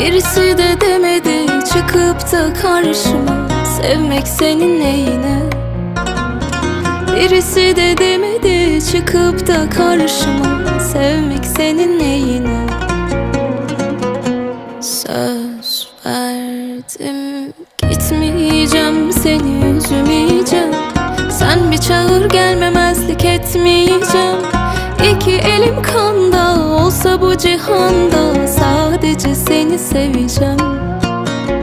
Birisi de demedi çıkıp da karşıma. Sevmek senin neyine? Birisi de demedi çıkıp da karşıma. Sevmek senin neyine? Söz verdim gitmeyeceğim seni üzmeyeceğim. Sen bir çağır gelmemezlik etmeyeceğim. İki elim kanda olsa bu cihanda seveceğim